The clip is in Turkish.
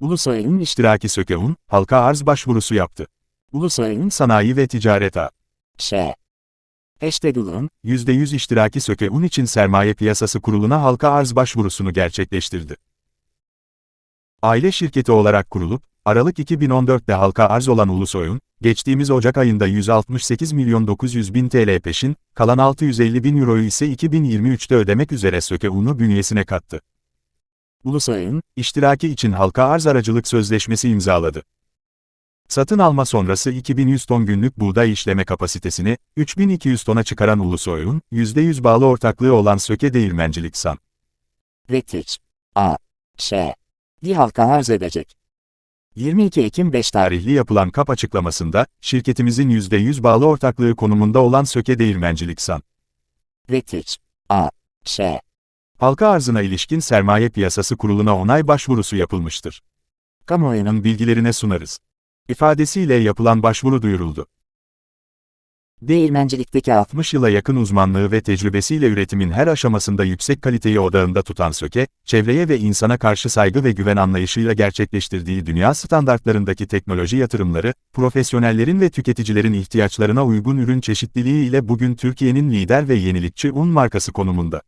Ulusoy'un iştiraki Söke Un, halka arz başvurusu yaptı. Ulusoy'un Sanayi ve Ticaret A. Ş. Hashtag Ulun, %100 iştiraki Söke Un için Sermaye Piyasası Kurulu'na halka arz başvurusunu gerçekleştirdi. Aile şirketi olarak kurulup, Aralık 2014'te halka arz olan Ulusoy'un, geçtiğimiz Ocak ayında 168 milyon 900 bin TL peşin, kalan 650 bin euroyu ise 2023'te ödemek üzere Söke Un'u bünyesine kattı. Ulusoy'un, iştiraki için halka arz aracılık sözleşmesi imzaladı. Satın alma sonrası 2100 ton günlük buğday işleme kapasitesini, 3200 tona çıkaran Ulusoy'un, %100 bağlı ortaklığı olan Söke Değirmencilik San. Vektiç. A. Ş. Di halka arz edecek. 22 Ekim 5 tarihli yapılan kap açıklamasında, şirketimizin %100 bağlı ortaklığı konumunda olan Söke Değirmencilik San. Vektiç. A. Ş. Halka arzına ilişkin Sermaye Piyasası Kurulu'na onay başvurusu yapılmıştır. Kamuoyunun bilgilerine sunarız. ifadesiyle yapılan başvuru duyuruldu. Değirmencilikteki 60 yıla yakın uzmanlığı ve tecrübesiyle üretimin her aşamasında yüksek kaliteyi odağında tutan Söke, çevreye ve insana karşı saygı ve güven anlayışıyla gerçekleştirdiği dünya standartlarındaki teknoloji yatırımları, profesyonellerin ve tüketicilerin ihtiyaçlarına uygun ürün çeşitliliği ile bugün Türkiye'nin lider ve yenilikçi un markası konumunda.